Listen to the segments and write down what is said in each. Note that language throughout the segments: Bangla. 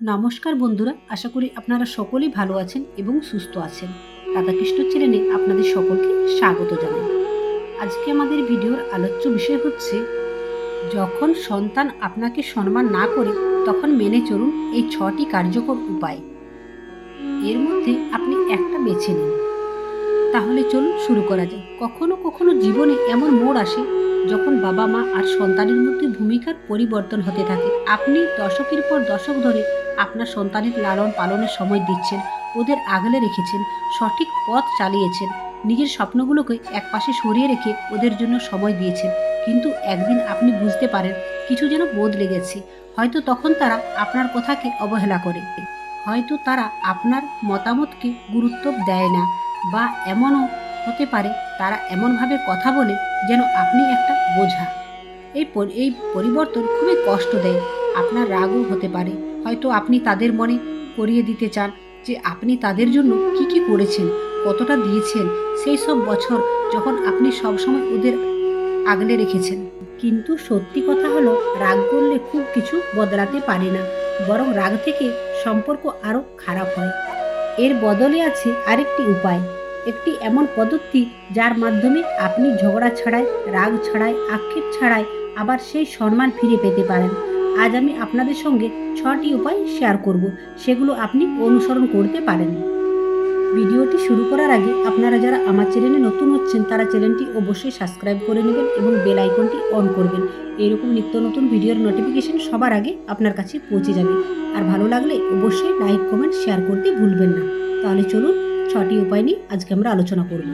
নমস্কার বন্ধুরা, আশা করি আপনারা সকলেই ভালো আছেন এবং সুস্থ আছেন। রাধাকৃষ্ণ চ্যানেলে আপনাদের সকলকে স্বাগত জানাই। আজকে আমাদের ভিডিওর আলোচ্য বিষয় হচ্ছে, যখন সন্তান আপনাকে সম্মান না করে, তখন মেনে চলুন এই ছটি কার্যকর উপায়। এর মধ্যে আপনি একটা বেছে নিন। তাহলে চলুন শুরু করা যায় কখনো কখনো জীবনে এমন মোড় আসে, যখন বাবা মা আর সন্তানের মধ্যে ভূমিকার পরিবর্তন হতে থাকে। আপনি দশকের পর দশক ধরে আপনার সন্তানের লালন পালনের সময় দিচ্ছেন, ওদের আগলে রেখেছেন, সঠিক পথ চালিয়েছেন, নিজের স্বপ্নগুলোকে একপাশে সরিয়ে রেখে ওদের জন্য সময় দিয়েছেন। কিন্তু একদিন আপনি বুঝতে পারেন, কিছু যেন বদলে গেছে। হয়তো তখন তারা আপনার কথাকে অবহেলা করে। হয়তো তারা আপনার মতামতকে গুরুত্ব দেয় না বা এমনও হতে পারে তারা এমনভাবে কথা বলে যেন আপনি একটা বোঝা। এই এই পরিবর্তন খুবই কষ্ট দেয়। আপনার রাগও হতে পারে। হয়তো আপনি তাদের মনে করিয়ে দিতে চান যে আপনি তাদের জন্য কি কি করেছেন, কতটা দিয়েছেন, সেই সব বছর যখন আপনি সবসময় ওদের আগলে রেখেছেন। কিন্তু সত্যি কথা হলো, রাগ করলে খুব কিছু বদলাতে পারে না, বরং রাগ থেকে সম্পর্ক আরও খারাপ হয়। এর বদলে আছে আরেকটি উপায়, একটি এমন পদ্ধতি যার মাধ্যমে আপনি ঝগড়া ছাড়াই, রাগ ছাড়াই, আক্ষেপ ছাড়াই আবার সেই সম্মান ফিরে পেতে পারেন। আজ আমি আপনাদের সঙ্গে ছটি উপায় শেয়ার করব, সেগুলো আপনি অনুসরণ করতে পারেন। ভিডিওটি শুরু করার আগে আপনারা যারা আমার চ্যানেলে নতুন হচ্ছেন, তারা চ্যানেলটি অবশ্যই সাবস্ক্রাইব করে নেবেন এবং বেল আইকনটি অন করবেন। এইরকম নিত্য নতুন ভিডিওর নোটিফিকেশন সবার আগে আপনার কাছে পৌঁছে যাবে। আর ভালো লাগলে অবশ্যই লাইক কমেন্ট শেয়ার করতে ভুলবেন না। তাহলে চলুন ছটি উপায় নিয়ে আজকে আমরা আলোচনা করব।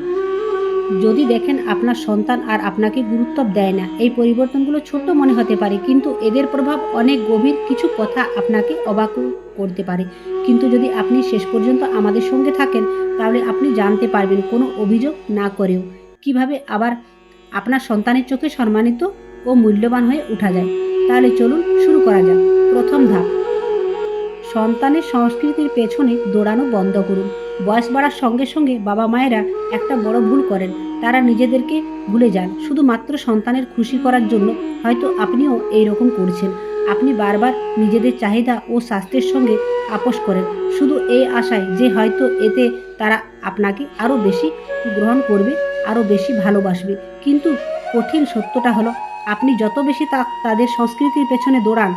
যদি দেখেন আপনার সন্তান আর আপনাকে গুরুত্ব দেয় না, এই পরিবর্তনগুলো ছোট মনে হতে পারে, কিন্তু এদের প্রভাব অনেক গভীর কিছু কথা আপনাকে অবাক করতে পারে। কিন্তু যদি আপনি শেষ পর্যন্ত আমাদের সঙ্গে থাকেন, তাহলে আপনি জানতে পারবেন কোনো অভিযোগ না করেও কীভাবে আবার আপনার সন্তানের চোখে সম্মানিত ও মূল্যবান হয়ে উঠা যায়। তাহলে চলুন শুরু করা যাক। প্রথম ধাপ, সন্তানের সংস্কৃতির পেছনে দৌড়ানো বন্ধ করুন। বয়স বাড়ার সঙ্গে সঙ্গে বাবা মায়েরা একটা বড় ভুল করেন। তারা নিজেদেরকে ভুলে যান। শুধুমাত্র সন্তানের খুশি করার জন্য হয়তো আপনিও এই রকম করছেন। আপনি বারবার নিজেদের চাহিদা ও স্বাস্থ্যের সঙ্গে আপোষ করেন। শুধু এই আশায় যে হয়তো এতে তারা আপনাকে আরও বেশি গ্রহণ করবে, আরও বেশি ভালোবাসবে। কিন্তু কঠিন সত্যটা হলো, আপনি যত বেশি তা তাদের সংস্কৃতির পেছনে দৌড়ান,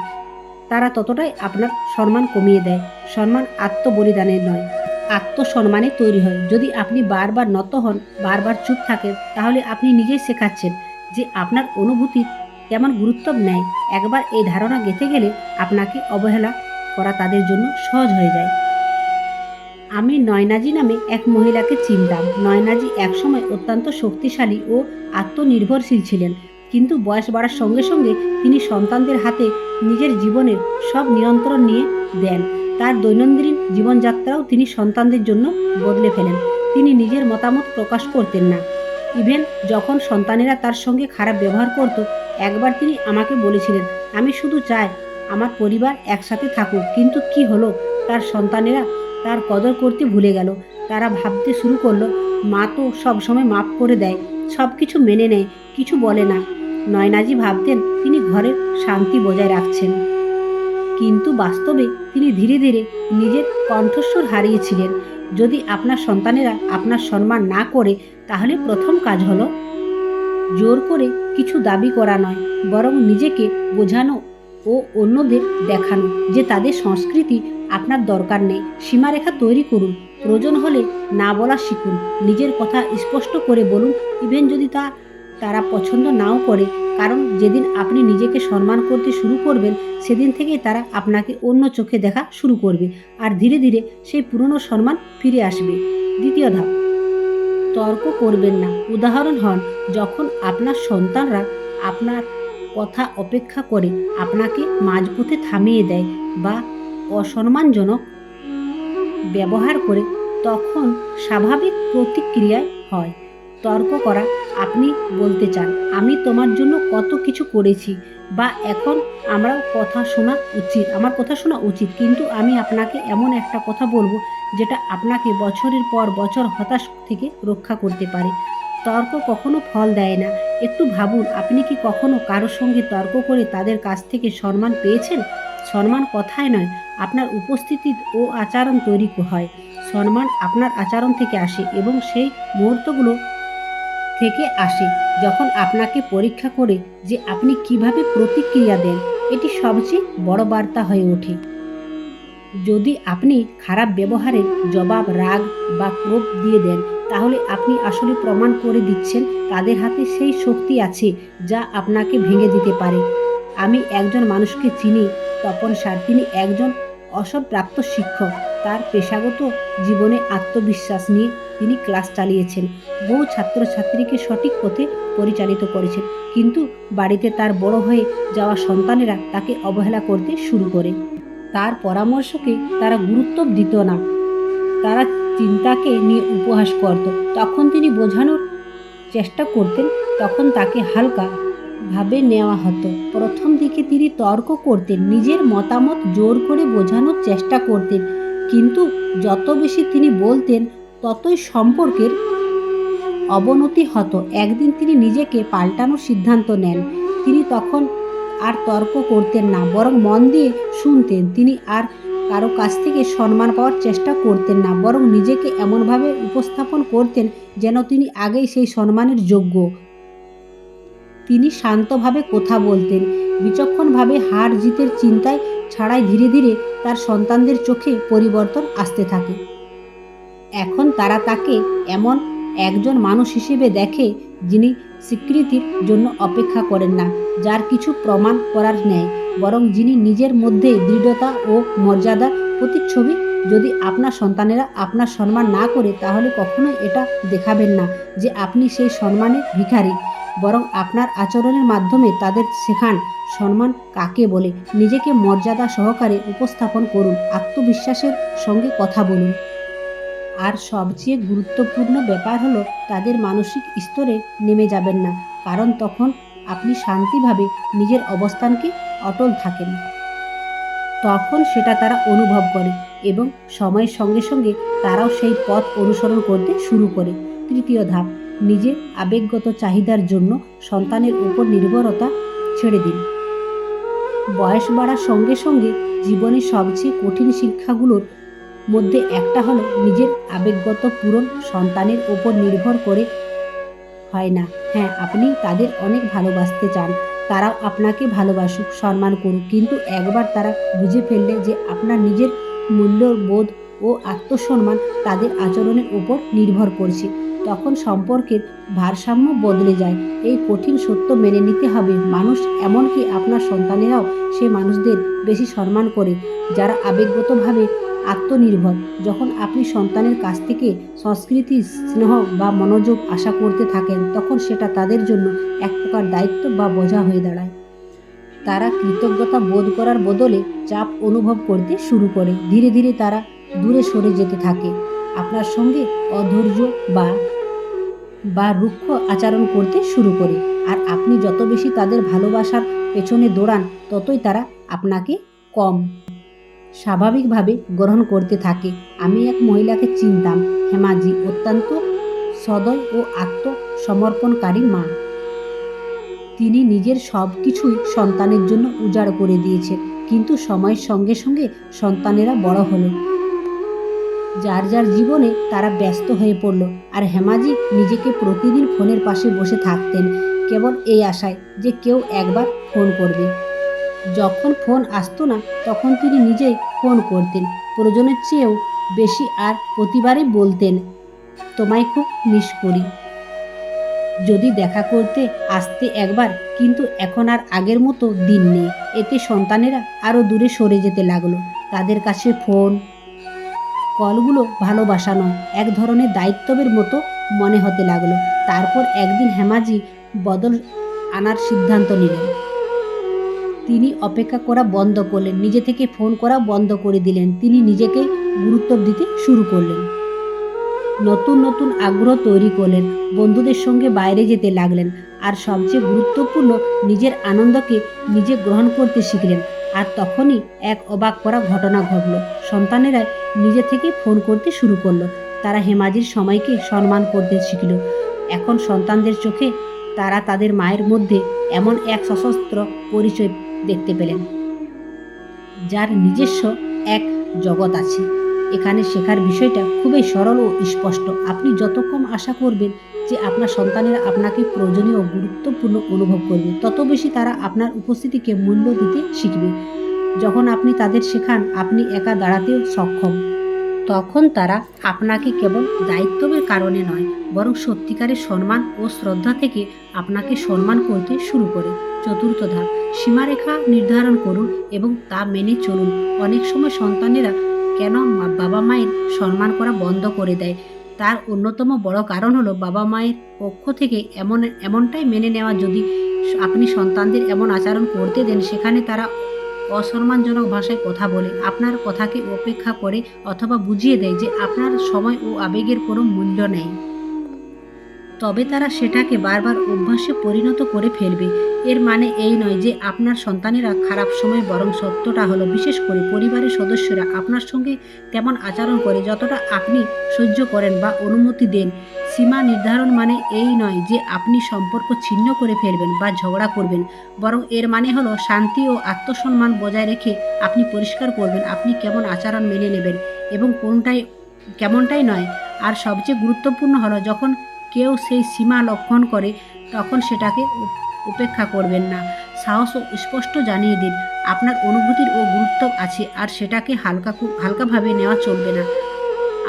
তারা ততটাই আপনার সম্মান কমিয়ে দেয়। সম্মান আত্মবলিদানের নয়। আত্মসম্মানে তৈরি হয়। যদি আপনি বারবার নত হন, বারবার চুপ থাকেন, তাহলে আপনি নিজেই শেখাচ্ছেন যে আপনার অনুভূতি তেমন গুরুত্ব নেয় একবার এই ধারণা গেঁথে গেলে আপনাকে অবহেলা করা তাদের জন্য সহজ হয়ে যায়। আমি নয়নাজি নামে এক মহিলাকে চিনতাম। নয়নাজি একসময় অত্যন্ত শক্তিশালী ও আত্মনির্ভরশীল ছিলেন। কিন্তু বয়স বাড়ার সঙ্গে সঙ্গে তিনি সন্তানদের হাতে নিজের জীবনের সব নিয়ন্ত্রণ নিয়ে দেন। তার দৈনন্দিন জীবনযাত্রাও তিনি সন্তানদের জন্য বদলে ফেলেন। তিনি নিজের মতামত প্রকাশ করতেন না। ইভেন যখন সন্তানেরা তার সঙ্গে খারাপ ব্যবহার করত, একবার তিনি আমাকে বলেছিলেন, আমি শুধু চাই আমার পরিবার একসাথে থাকুক, কিন্তু কি হলো? তার সন্তানেরা তার কদর করতে ভুলে গেল। তারা ভাবতে শুরু করল, মা তো সবসময় মাফ করে দেয় সব কিছু মেনে নেয়, কিছু বলে না। নয়নাজি ভাবতেন তিনি ঘরের শান্তি বজায় রাখছেন। কিন্তু বাস্তবে তিনি ধীরে ধীরে নিজের কণ্ঠস্বর হারিয়েছিলেন। যদি আপনার সন্তানেরা আপনার সম্মান না করে, তাহলে প্রথম কাজ হলো জোর করে কিছু দাবি করা নয়, বরং নিজেকে বোঝানো ও অন্যদের দেখানো, যে তাদের সংস্কৃতি আপনার দরকার নেই। সীমারেখা তৈরি করুন, প্রয়োজন হলে না বলা শিখুন, নিজের কথা স্পষ্ট করে বলুন, ইভেন যদি তা তারা পছন্দ নাও করে, কারণ যেদিন আপনি নিজেকে সম্মান করতে শুরু করবেন, সেদিন থেকেই তারা আপনাকে অন্য চোখে দেখা শুরু করবে, আর ধীরে ধীরে সেই পুরনো সম্মান ফিরে আসবে। দ্বিতীয় ধাপ, তর্ক করবেন না। উদাহরণ হন, যখন আপনার সন্তানরা আপনার কথা অপেক্ষা করে, আপনাকে মাঝপথে থামিয়ে দেয় বা অসম্মানজনক ব্যবহার করে, তখন স্বাভাবিক প্রতিক্রিয়ায় হয়। তর্ক করা আপনি বলতে চান, আমি তোমার জন্য কত কিছু করেছি বা এখন আমরা কথা শোনা উচিত, আমার কথা শোনা উচিত, কিন্তু আমি আপনাকে এমন একটা কথা বলব যেটা আপনাকে বছরের পর বছর হতাশ থেকে রক্ষা করতে পারে। তর্ক কখনো ফল দেয় না। একটু ভাবুন, আপনি কি কখনো কারোর সঙ্গে তর্ক করে তাদের কাছ থেকে সম্মান পেয়েছেন? সম্মান কথায় নয়, আপনার উপস্থিতি ও আচরণ তৈরি হয়। সম্মান আপনার আচরণ থেকে আসে এবং সেই মুহূর্তগুলো থেকে আসে, যখন আপনাকে পরীক্ষা করে যে আপনি কীভাবে প্রতিক্রিয়া দেন, এটি সবচেয়ে বড় বার্তা হয়ে ওঠে। যদি আপনি খারাপ ব্যবহারের জবাব, রাগ বা ক্রোধ দিয়ে দেন, তাহলে আপনি আসলে প্রমাণ করে দিচ্ছেন তাদের হাতে সেই শক্তি আছে যা আপনাকে ভেঙে দিতে পারে। আমি একজন মানুষকে চিনি, তপন স্যার তিনি একজন অসৎপ্রাপ্ত শিক্ষক। তার পেশাগত জীবনে আত্মবিশ্বাস নিয়ে তিনি ক্লাস চালিয়েছেন। বহু ছাত্রছাত্রীকে সঠিক পথে পরিচালিত করেছেন। কিন্তু বাড়িতে তার বড় হয়ে যাওয়া সন্তানেরা তাকে অবহেলা করতে শুরু করে। তার পরামর্শকে তারা গুরুত্ব দিত না। তারা চিন্তাকে নিয়ে উপহাস করত। তখন তিনি বোঝানোর চেষ্টা করতেন, তখন তাকে হালকা ভাবে নেওয়া হতো। প্রথম দিকে তিনি তর্ক করতেন, নিজের মতামত জোর করে বোঝানোর চেষ্টা করতেন। কিন্তু যত বেশি তিনি বলতেন, ততই সম্পর্কের অবনতি হতো। একদিন তিনি নিজেকে পাল্টানোর সিদ্ধান্ত নেন। তিনি তখন আর তর্ক করতেন না, বরং মন দিয়ে শুনতেন। তিনি আর কারও কাছ থেকে সম্মান পাওয়ার চেষ্টা করতেন না, বরং নিজেকে এমনভাবে উপস্থাপন করতেন যেন তিনি আগেই সেই সম্মানের যোগ্য। তিনি শান্তভাবে কথা বলতেন। বিচক্ষণভাবে হার জিতের চিন্তায় ছাড়াই ধীরে ধীরে তার সন্তানদের চোখে পরিবর্তন আসতে থাকে। এখন তারা তাকে এমন একজন মানুষ হিসেবে দেখে যিনি স্বীকৃতির জন্য অপেক্ষা করেন না, যার কিছু প্রমাণ করার নেয় বরং যিনি নিজের মধ্যে দৃঢ়তা ও মর্যাদার প্রতিচ্ছবি। যদি আপনার সন্তানেরা আপনার সম্মান না করে, তাহলে কখনোই এটা দেখাবেন না যে আপনি সেই সম্মানের ভিখারি। বরং আপনার আচরণের মাধ্যমে তাদের শেখান সম্মান কাকে বলে, নিজেকে মর্যাদা সহকারে উপস্থাপন করুন, আত্মবিশ্বাসের সঙ্গে কথা বলুন। আর সবচেয়ে গুরুত্বপূর্ণ ব্যাপার হলো, তাদের মানসিক স্তরে নেমে যাবেন না, কারণ তখন আপনি শান্তিভাবে নিজের অবস্থানকে অটল থাকেন। তখন সেটা তারা অনুভব করে এবং সময়ের সঙ্গে সঙ্গে তারাও সেই পথ অনুসরণ করতে শুরু করে। তৃতীয় ধাপ নিজের আবেগগত চাহিদার জন্য সন্তানের উপর নির্ভরতা ছেড়ে দিন বয়স বাড়ার সঙ্গে সঙ্গে জীবনের সবচেয়ে কঠিন শিক্ষাগুলোর মধ্যে একটা হলো নিজের আবেগগত পূরণ সন্তানের ওপর নির্ভর করে। হয় না হ্যাঁ আপনি তাদের অনেক ভালোবাসতে চান, তারাও আপনাকে ভালোবাসুক, সম্মান করুক, কিন্তু একবার তারা বুঝে ফেললে যে আপনার নিজের মূল্যবোধ ও আত্মসম্মান তাদের আচরণের উপর নির্ভর করছে। তখন সম্পর্কের ভারসাম্য বদলে যায়। এই কঠিন সত্য মেনে নিতে হবে। মানুষ এমনকি আপনার সন্তানেরাও সে মানুষদের বেশি সম্মান করে, যারা আবেগগতভাবে আত্মনির্ভর। যখন আপনি সন্তানের কাছ থেকে সংস্কৃতি, স্নেহ বা মনোযোগ আশা করতে থাকেন, তখন সেটা তাদের জন্য এক প্রকার দায়িত্ব বা বোঝা হয়ে দাঁড়ায়। তারা কৃতজ্ঞতা বোধ করার বদলে চাপ অনুভব করতে শুরু করে। ধীরে ধীরে তারা দূরে সরে যেতে থাকে। আপনার সঙ্গে অধৈর্য বা বা রুক্ষ আচরণ করতে শুরু করে। আর আপনি যত বেশি তাদের ভালোবাসার পেছনে দৌড়ান, ততই তারা আপনাকে কম স্বাভাবিকভাবে গ্রহণ করতে থাকে। আমি এক মহিলাকে চিনতাম। হেমাজি অত্যন্ত সদয় ও আত্মসমর্পণকারী মা। তিনি নিজের সব কিছুই সন্তানের জন্য উজাড় করে দিয়েছেন কিন্তু সময়ের সঙ্গে সঙ্গে সন্তানেরা বড় হলো। যার যার জীবনে তারা ব্যস্ত হয়ে পড়ল। আর হেমাজি নিজেকে প্রতিদিন ফোনের পাশে বসে থাকতেন, কেবল এই আশায় যে কেউ একবার ফোন করবে। যখন ফোন আসতো না, তখন তিনি নিজেই ফোন করতেন। প্রয়োজনের চেয়েও বেশি আর প্রতিবারই বলতেন, তোমায় খুব মিস করি। যদি দেখা করতে আসতে একবার, কিন্তু এখন আর আগের মতো দিন নেই। এতে সন্তানেরা আরও দূরে সরে যেতে লাগল। তাদের কাছে ফোন কলগুলো ভালোবাসা নয়, এক ধরনের দায়িত্বের মতো মনে হতে লাগল। তারপর একদিন হেমাজি বদল আনার সিদ্ধান্ত নিলেন। তিনি অপেক্ষা করা বন্ধ করলেন, নিজে থেকে ফোন করা বন্ধ করে দিলেন। তিনি নিজেকে গুরুত্ব দিতে শুরু করলেন। নতুন নতুন আগ্রহ তৈরি করলেন, বন্ধুদের সঙ্গে বাইরে যেতে লাগলেন, আর সবচেয়ে গুরুত্বপূর্ণ নিজের আনন্দকে নিজে গ্রহণ করতে শিখলেন। আর তখনই এক অবাক করা ঘটনা ঘটল। সন্তানেরা নিজে থেকে ফোন করতে শুরু করল। তারা হেমাজির সময়কে সম্মান করতে শিখল। এখন সন্তানদের চোখে তারা তাদের মায়ের মধ্যে এমন এক সশস্ত্র পরিচয় দেখতে পেলেন, যার নিজস্ব এক জগৎ আছে। এখানে শেখার বিষয়টা খুবই সরল ও স্পষ্ট। আপনি যত কম আশা করবেন যে আপনার সন্তানেরা আপনাকে প্রয়োজনীয় গুরুত্বপূর্ণ অনুভব করবে, তত বেশি তারা আপনার উপস্থিতিকে মূল্য দিতে শিখবে। যখন আপনি তাদের শেখান, আপনি একা দাঁড়াতেও সক্ষম। তখন তারা আপনাকে কেবল দায়িত্বের কারণে নয়, বরং সত্যিকারের সম্মান ও শ্রদ্ধা থেকে আপনাকে সম্মান করতে শুরু করে। চতুর্থ ধাপ, সীমারেখা নির্ধারণ করুন এবং তা মেনে চলুন। অনেক সময় সন্তানেরা কেন বাবা মায়ের সম্মান করা বন্ধ করে দেয়? তার অন্যতম বড় কারণ হলো বাবা মায়ের পক্ষ থেকে এমন, এমনটাই মেনে নেওয়া। যদি আপনি সন্তানদের এমন আচরণ করতে দেন, সেখানে তারা অসম্মানজনক ভাষায় কথা বলে, আপনার কথাকে উপেক্ষা করে অথবা বুঝিয়ে দেয় যে আপনার সময় ও আবেগের কোনো মূল্য নেই। তবে তারা সেটাকে বারবার অভ্যাসে পরিণত করে ফেলবে। এর মানে এই নয় যে আপনার সন্তানেরা খারাপ সময়, বরং সত্যটা হলো বিশেষ করে পরিবারের সদস্যরা আপনার সঙ্গে তেমন আচরণ করে যতটা আপনি সহ্য করেন বা অনুমতি দেন। সীমা নির্ধারণ মানে এই নয় যে আপনি সম্পর্ক ছিন্ন করে ফেলবেন বা ঝগড়া করবেন, বরং এর মানে হলো শান্তি ও আত্মসম্মান বজায় রেখে আপনি পরিষ্কার করবেন আপনি কেমন আচরণ মেনে নেবেন এবং কোনটাই, কেমনটাই নয়। আর সবচেয়ে গুরুত্বপূর্ণ হলো যখন কেউ সেই সীমা লঙ্ঘন করে তখন সেটাকে উপেক্ষা করবেন না। সাহস ও স্পষ্ট জানিয়ে দিন, আপনার অনুভূতির ও গুরুত্ব আছে আর সেটাকে হালকা হালকাভাবে নেওয়া চলবে না।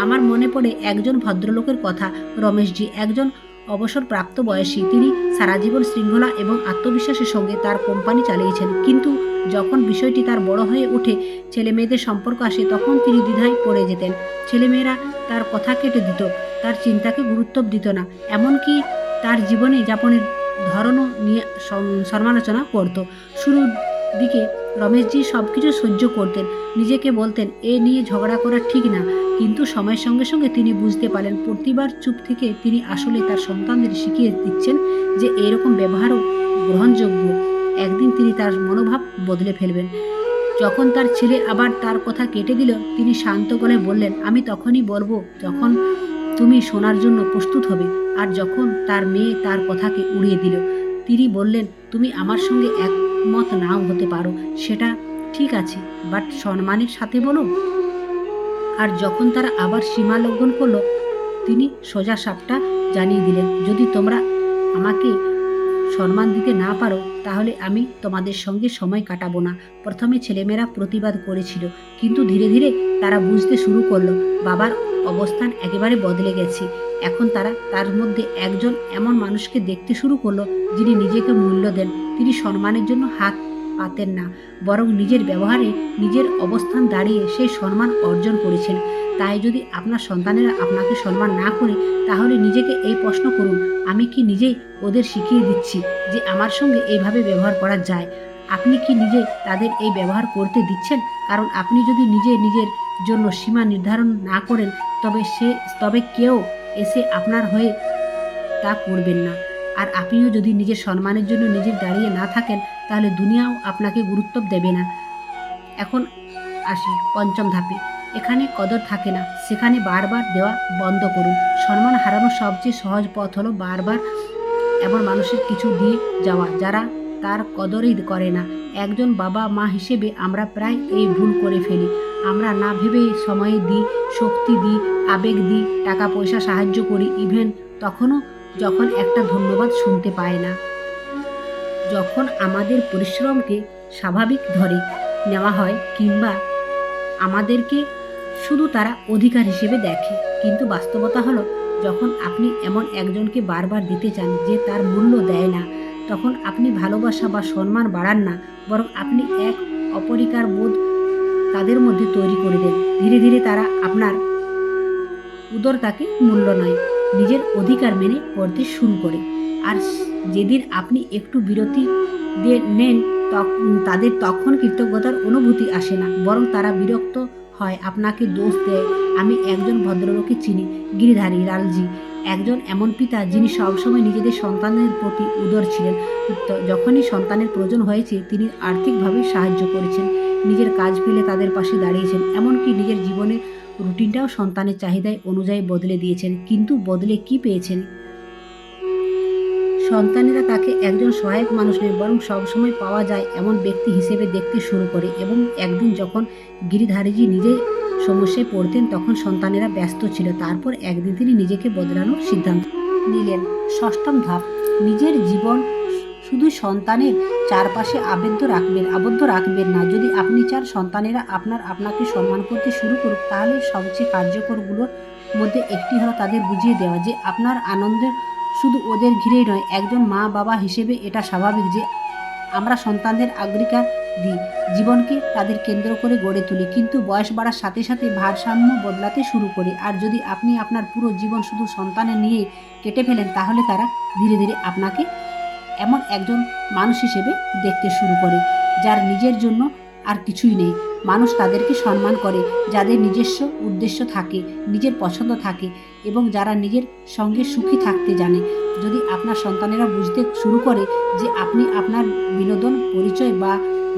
আমার মনে পড়ে একজন ভদ্রলোকের কথা। রমেশজি, একজন অবসরপ্রাপ্ত বয়সী, তিনি সারা জীবন শৃঙ্খলা এবং আত্মবিশ্বাসের সঙ্গে তার কোম্পানি চালিয়েছেন। কিন্তু যখন বিষয়টি তার বড় হয়ে ওঠে ছেলে মেয়েদের সম্পর্ক আসে, তখন তিনি দ্বিধায় পড়ে যেতেন। ছেলেমেয়েরা তার কথা কেটে দিত। তার চিন্তাকে গুরুত্ব দিত না, এমনকি তার জীবনে যাপনের ধরনও নিয়ে সমালোচনা করত। শুরুর দিকে রমেশজি সব কিছু সহ্য করতেন, নিজেকে বলতেন, এ নিয়ে ঝগড়া করা ঠিক না। কিন্তু সময়ের সঙ্গে সঙ্গে তিনি বুঝতে পারলেন, প্রতিবার চুপ থেকে তিনি আসলে তার সন্তানদের শিখিয়ে দিচ্ছেন যে এরকম ব্যবহারও গ্রহণযোগ্য। একদিন তিনি তার মনোভাব বদলে ফেলবেন। যখন তার ছেলে আবার তার কথা কেটে দিল, তিনি শান্ত গলায় বললেন, আমি তখনই বলব যখন তুমি শোনার জন্য প্রস্তুত হবে। আর যখন তার মেয়ে তার কথাকে উড়িয়ে দিল, তিনি বললেন, তুমি আমার সঙ্গে একমত নাও হতে পারো, সেটা ঠিক আছে, বাট সম্মানের সাথে বলো। আর যখন তারা আবার সীমা লঙ্ঘন করল, তিনি সোজা সাপটা জানিয়ে দিলেন, যদি তোমরা আমাকে সম্মান দিতে না পারো, তাহলে আমি তোমাদের সঙ্গে সময় কাটাবো না। প্রথমে ছেলেমেয়েরা প্রতিবাদ করেছিল, কিন্তু ধীরে ধীরে তারা বুঝতে শুরু করল, বাবার অবস্থান একেবারে বদলে গেছে। এখন তারা তার মধ্যে একজন এমন মানুষকে দেখতে শুরু করল যিনি নিজেকে মূল্য দেন। তিনি সম্মানের জন্য হাত পাতেন না, বরং নিজের ব্যবহারে নিজের অবস্থান দাঁড়িয়ে সেই সম্মান অর্জন করেছেন। তাই যদি আপনার সন্তানেরা আপনাকে সম্মান না করে, তাহলে নিজেকে এই প্রশ্ন করুন, আমি কি নিজেই ওদের শিখিয়ে দিচ্ছি যে আমার সঙ্গে এইভাবে ব্যবহার করা যায়? আপনি কি নিজে তাদের এই ব্যবহার করতে দিচ্ছেন? কারণ আপনি যদি নিজে নিজের জন্য সীমা নির্ধারণ না করেন, তবে সে, তবে কেউ এসে আপনার হয়ে তা করবেন না। আর আপনিও যদি নিজের সম্মানের জন্য নিজের দাঁড়িয়ে না থাকেন, তাহলে দুনিয়াও আপনাকে গুরুত্ব দেবে না। এখন আসি পঞ্চম ধাপে। এখানে কদর থাকে না। সেখানে বারবার দেওয়া বন্ধ করুন। সম্মান হারানোর সবচেয়ে সহজ পথ হলো বারবার এমন মানুষের কিছু দিয়ে যাওয়া, যারা তার কদরই করে না। একজন বাবা মা হিসেবে আমরা প্রায় এই ভুল করে ফেলি। আমরা না ভেবে সময় দিই, শক্তি দিই, আবেগ দিই টাকা পয়সা সাহায্য করি ইভেন তখনও যখন একটা ধন্যবাদ শুনতে পায় না। যখন আমাদের পরিশ্রমকে স্বাভাবিক ধরে নেওয়া হয় কিংবা আমাদেরকে শুধু তারা অধিকার হিসেবে দেখে, কিন্তু বাস্তবতা হলো যখন আপনি এমন একজনকে বারবার দিতে চান যে তার মূল্য দেয় না, তখন আপনি ভালোবাসা বা সম্মান বাড়ান না, বরং আপনি এক অপরিকার বোধ তাদের মধ্যে তৈরি করে দেন। ধীরে ধীরে তারা আপনার উদরতাকে মূল্য নয়, নিজের অধিকার মেনে করতে শুরু করে। আর যেদিন আপনি একটু বিরতি দিয়ে নেন তাদের তখন কৃতজ্ঞতার অনুভূতি আসে না, বরং তারা বিরক্ত হয়। আপনাকে দোষ দেয়, আমি একজন ভদ্রলোককে চিনি, গিরিধারী, লালজি। একজন এমন পিতা যিনি সবসময় নিজেদের সন্তানের প্রতি উদর ছিলেন। যখনই সন্তানের প্রয়োজন হয়েছে, তিনি আর্থিকভাবে সাহায্য করেছেন। নিজের কাজ ফেলে তাদের পাশে দাঁড়িয়েছেন। এমনকি নিজের জীবনে রুটিনটাও সন্তানের চাহিদায় অনুযায়ী বদলে দিয়েছেন। কিন্তু বদলে কি পেয়েছেন? সন্তানেরা তাকে একজন সহায়ক মানুষ নয়, বরং সবসময় পাওয়া যায় এমন ব্যক্তি হিসেবে দেখতে শুরু করে এবং একদিন যখন গিরিধারীজি নিজে সমস্যায় পড়তেন, তখন সন্তানেরা ব্যস্ত ছিল। তারপর একদিন তিনি নিজেকে বদলানোর সিদ্ধান্ত নিলেন। ষষ্ঠম ধাপ, নিজের জীবন শুধু সন্তানের চারপাশে আবদ্ধ রাখবেন আবদ্ধ রাখবেন না। যদি আপনি চান সন্তানেরা আপনার আপনাকে সম্মান করতে শুরু করুক, তাহলে সবচেয়ে কার্যকরগুলোর মধ্যে একটি হলো তাদের বুঝিয়ে দেওয়া যে আপনার আনন্দের শুধু ওদের ঘিরেই নয়, একজন মা বাবা হিসেবে এটা স্বাভাবিক যে আমরা সন্তানদের অগ্রাধিকার দিই, জীবনকে তাদের কেন্দ্র করে গড়ে তুলি, কিন্তু বয়স বাড়ার সাথে সাথে ভারসাম্য বদলাতে শুরু করে। আর যদি আপনি আপনার পুরো জীবন শুধু সন্তানের নিয়ে কেটে ফেলেন, তাহলে তারা ধীরে ধীরে আপনাকে এমন একজন মানুষ হিসেবে দেখতে শুরু করে, যার নিজের জন্য আর কিছুই নেই। মানুষ তাদেরকে সম্মান করে, যাদের নিজস্ব উদ্দেশ্য থাকে, নিজের পছন্দ থাকে এবং যারা নিজের সঙ্গে সুখী থাকতে জানে। যদি আপনার সন্তানেরা বুঝতে শুরু করে যে আপনি আপনার বিনোদন, পরিচয় বা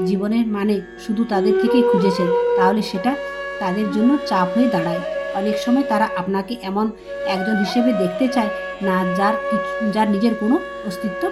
জীবনের মানে শুধু তাদের থেকেই খুঁজেছেন, তাহলে সেটা তাদের জন্য চাপ হয়ে দাঁড়ায়। অনেক সময় তারা আপনাকে এমন একজন হিসেবে দেখতে চায় না, যার যার নিজের কোনো অস্তিত্ব